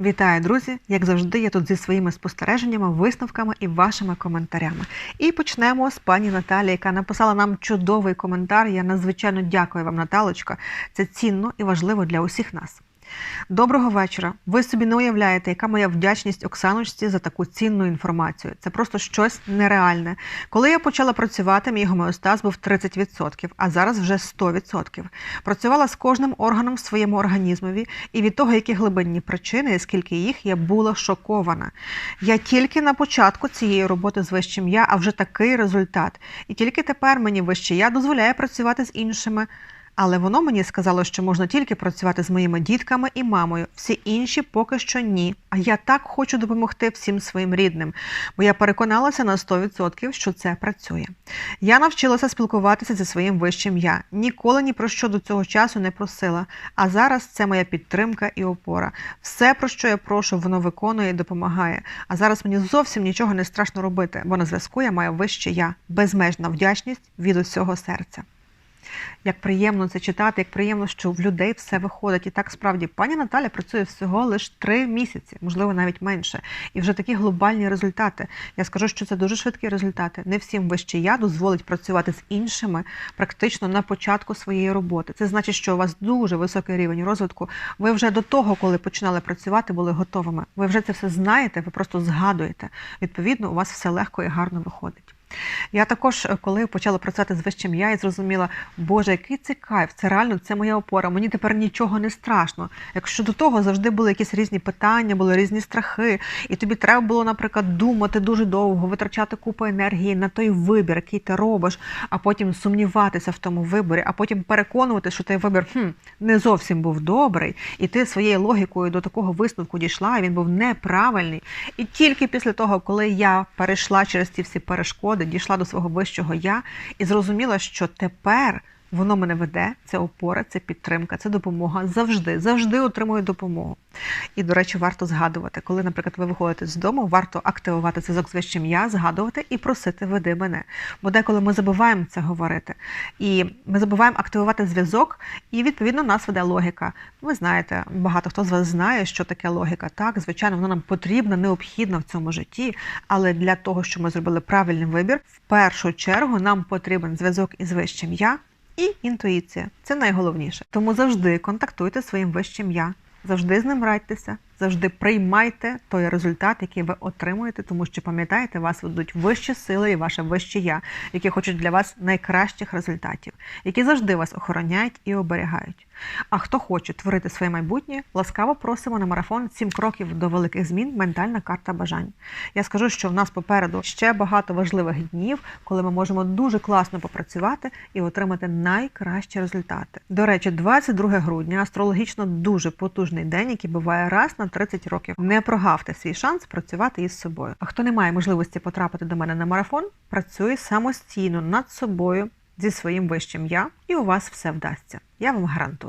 Вітаю, друзі! Як завжди, я тут зі своїми спостереженнями, висновками і вашими коментарями. І почнемо з пані Наталі, яка написала нам чудовий коментар. Я надзвичайно дякую вам, Наталочка. Це цінно і важливо для усіх нас. Доброго вечора. Ви собі не уявляєте, яка моя вдячність Оксаночці за таку цінну інформацію. Це просто щось нереальне. Коли я почала працювати, мій гомеостаз був 30%, а зараз вже 100%. Працювала з кожним органом в своєму організмові, і від того, які глибинні причини, скільки їх, я була шокована. Я тільки на початку цієї роботи з вищим я, а вже такий результат. І тільки тепер мені вище я дозволяє працювати з іншими. Але воно мені сказало, що можна тільки працювати з моїми дітками і мамою. Всі інші поки що ні. А я так хочу допомогти всім своїм рідним, бо я переконалася на 100%, що це працює. Я навчилася спілкуватися зі своїм вищим я. Ніколи ні про що до цього часу не просила. А зараз це моя підтримка і опора. Все, про що я прошу, воно виконує і допомагає. А зараз мені зовсім нічого не страшно робити, бо на зв'язку я маю вище я, безмежна вдячність від усього серця. Як приємно це читати, як приємно, що в людей все виходить. І так справді пані Наталя працює всього лише три місяці, можливо, навіть менше. І вже такі глобальні результати. Я скажу, що це дуже швидкі результати. Не всім вище я дозволить працювати з іншими практично на початку своєї роботи. Це значить, що у вас дуже високий рівень розвитку. Ви вже до того, коли починали працювати, були готовими. Ви вже це все знаєте, ви просто згадуєте. Відповідно, у вас все легко і гарно виходить. Я також, е, коли почала працювати з вищим я, і зрозуміла, Боже, який це кайф, це реально це моя опора. Мені тепер нічого не страшно. Якщо до того завжди були якісь різні питання, були різні страхи, і тобі треба було, наприклад, думати дуже довго, витрачати купу енергії на той вибір, який ти робиш, а потім сумніватися в тому виборі, а потім переконувати, що той вибір хм, не зовсім був добрий, і ти своєю логікою до такого висновку дійшла, і він був неправильний. І тільки після того, коли я перейшла через ці всі перешкоди, дійшла до свого вищого я і зрозуміла, що тепер воно мене веде, це опора, це підтримка, це допомога. Завжди, завжди отримую допомогу. І, до речі, варто згадувати, коли, наприклад, ви виходите з дому, варто активувати зв'язок з вищим я, згадувати і просити веди мене. Бо деколи ми забуваємо це говорити. І ми забуваємо активувати зв'язок, і відповідно нас веде логіка. Ви знаєте, багато хто з вас знає, що таке логіка. Так, звичайно, вона нам потрібна, необхідна в цьому житті. Але для того, щоб ми зробили правильний вибір, в першу чергу нам потрібен зв'язок із вищим я. І інтуїція. Це найголовніше. Тому завжди контактуйте своїм вищим я, завжди з ним радьтеся, завжди приймайте той результат, який ви отримуєте, тому що пам'ятаєте, вас ведуть вищі сили і ваше вище я, які хочуть для вас найкращих результатів, які завжди вас охороняють і оберігають. А хто хоче творити своє майбутнє, ласкаво просимо на марафон «7 кроків до великих змін. Ментальна карта бажань. Я скажу, що в нас попереду ще багато важливих днів, коли ми можемо дуже класно попрацювати і отримати найкращі результати. До речі, 22 грудня астрологічно дуже потужний день, який буває раз на 30 років. Не прогавте свій шанс працювати із собою. А хто не має можливості потрапити до мене на марафон, працює самостійно над собою зі своїм вищим я, і у вас все вдасться. Я вам гарантую.